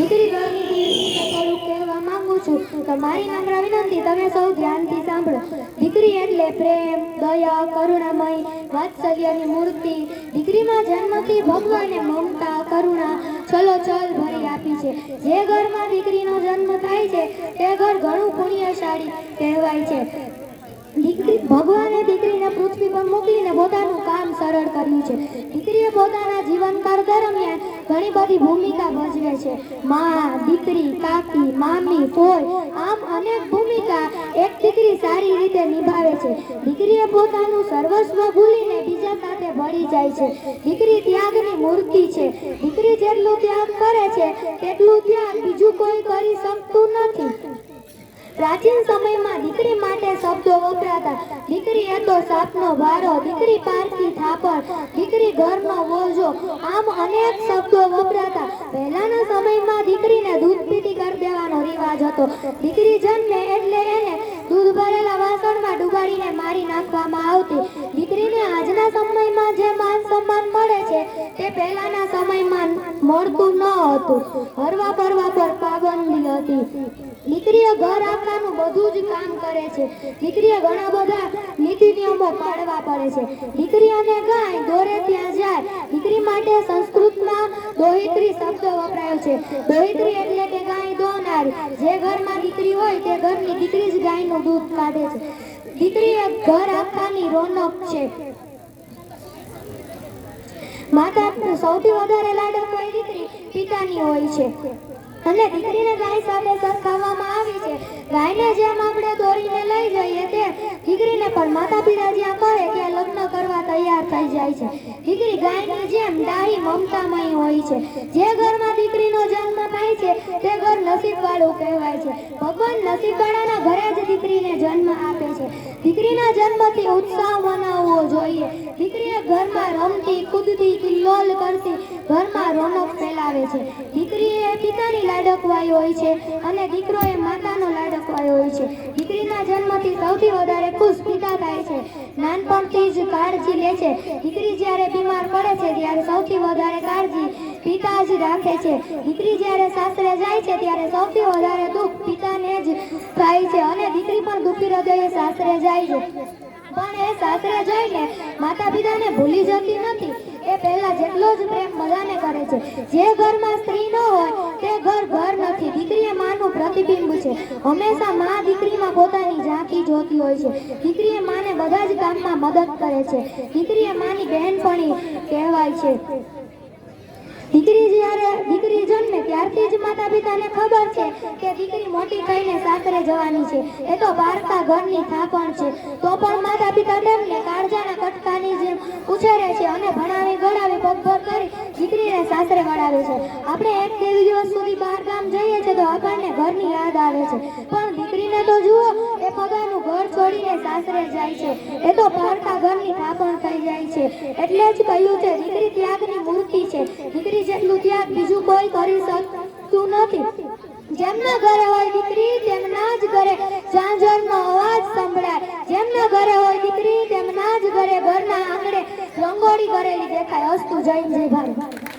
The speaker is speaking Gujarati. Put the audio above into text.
દીકરી કહેવા માંગુ છું. તો મારી નમ્ર વિનંતી, તમે સૌ ધ્યાનથી સાંભળો. દીકરી એટલે પ્રેમ, દયા, કરુણામય, વાત્સલ્યની મૂર્તિ. દીકરીમાં જન્મથી ભગવાને મમતા, કરુણા ચલ ભરી આપી છે. જે ઘરમાં દીકરીનો જન્મ થાય છે, તે ઘર ઘણું પુણ્યશાળી કહેવાય છે. દીકરી, ભગવાને દીકરીને પૃથ્વી પર મોકલીને પોતાનું કામ સરળ કર્યું છે. દીકરીએ પોતાના જીવનકાળ દરમિયાન ઘણી બધી ભૂમિકા ભજવે છે. માં, દીકરી, કાકી, મામી ફોઈ આમ અનેક ભૂમિકા એક દીકરી સારી રીતે નિભાવે છે. દીકરીએ પોતાનું સર્વસ્વ ભૂલીને બીજા સાથે ભળી જાય છે. દીકરી ત્યાગની મૂર્તિ છે. દીકરી જેટલું ત્યાગ કરે છે, તેટલું ત્યાગ બીજું કોઈ કરી શકતું નથી. પ્રાચીન સમયમાં દીકરી માટે શબ્દો વપરાતા. દીકરી એ સાપનો વારો, દીકરી પારકી થાપણ, દીકરી ઘરનો બોજો, આમ અનેક શબ્દો વપરાતા. પહેલાના સમયમાં દીકરીને દૂધ પીતી કરી દેવાનો રિવાજ હતો. દીકરી જન્મે એટલે એને દૂધ ભરેલા વાસણમાં ડુબાડીને મારી નાખવામાં આવતી. દીકરીને આજના સમયમાં જે માન સન્માન મળે છે, તે પહેલાના સમયમાં મળતું ન હતું. હરવા ફરવા પર પાબંદી હતી. દીકરીએ ઘર આખાનું બધું જ કામ કરે છે. દીકરીએ ઘણા બધા નીતિ નિયમો પાળવા પડે છે. દીકરી અને ગાય દોરે ત્યાં જાય. દીકરી માટે સંસ્કૃતમાં દોહિત્રી શબ્દ વપરાયો છે. દોહિત્રી એટલે કે ગાય દોનારી જે ઘરમાં દીકરી હોય તે ઘરની દીકરી જ ગાયનું દૂધ કાઢે છે. દીકરી એ ઘર આપવાની રોનક છે. માતા સૌથી વધારે લાડક હોય દીકરી પિતાની હોય છે. અને દીકરીને ગાય સાથે સંતાવવામાં આવી છે. ગાયને જેમ આપણે દોરીને લઈ જઈએ તે દીકરીને પણ માતા પિતા જ્યાં કહે ત્યાં લગ્ન કરવા તૈયાર થઈ જાય છે. દીકરી ગાયની જેમ ડાહી મમતામય હોય છે. જે ઘરમાં દીકરીનો જન્મ થાય છે, તે ઘર નસીબવાળું કહેવાય છે. ભગવાન નસીબવાળાના ઘરે જ દીકરીને જન્મ આપે છે. દીકરીના જન્મથી ઉત્સાહ મનાવવો જોઈએ. દીકરીએ ઘરમાં રમતી, કૂદતી, કિલ્લોલ કરતી ફેલાવે છે. દીકરી એ પિતાની લાડકવાઈ હોય છે અને દીકરો એ માતાનો લાડકવાઈ હોય છે. દીકરીના જન્મથી સૌથી વધારે ખુશ પિતા થાય છે. નાનપણથી જ કાળજી લે છે. દીકરી જ્યારે બીમાર પડે છે ત્યારે સૌથી વધારે કાળજી પિતા જ રાખે છે. દીકરી જ્યારે સાસરે જાય છે ત્યારે સૌથી વધારે દુઃખ પિતાને જ થાય છે અને દીકરી પણ દુઃખી હૃદયે સાસરે જાય છે. પણ એ સાસરે જઈને માતા પિતાને ભૂલી જતી નથી. પહેલા જેટલો જ પ્રેમ બધાને કરે છે. જે ઘરમાં સ્ત્રી ન હોય, તે ઘર ઘર નથી. દીકરી એ માનું પ્રતિબિંબ છે. હંમેશા માં દીકરીમાં પોતાની ઝાંખી જોતી હોય છે. દીકરી એ માને બધા જ કામમાં મદદ કરે છે. દીકરી એ માની બહેનપણી કહેવાય છે. દીકરી જ્યારે, દીકરી જન્મે ત્યારથી જ માતા પિતાને ખબર છે કે દીકરી મોટી થઈને સાસરે જવાની છે. એ તો વાર્તા ઘરની થાપણ છે. તો પણ માતા પિતા તેમને કાળજાના દીકરીને સાસરે છે. આપણે એક બે દિવસ સુધી બહાર ગામ જઈએ છીએ તો આપણને ઘરની યાદ આવે છે. પણ દીકરીને તો જુઓ, એ પોતાનું ઘર છોડીને સાસરે જાય છે. એ તો પારકા ઘરની થાપણ થઈ જાય છે. એટલે જ કહ્યું છે, દીકરી ત્યાગની મૂર્તિ છે. દીકરી જેટલું ત્યાગ બીજું કોઈ કરી શકતું નથી. જેમના ઘરે હોય દીકરી, તેમના જ ઘરે ઝાંઝરનો અવાજ સંભળાય. જેમના ઘરે હોય દીકરી, તેમના જ ઘરે ઘરના આંગણે રંગોળી કરેલી દેખાય. અસ્તુ જય જય ભારત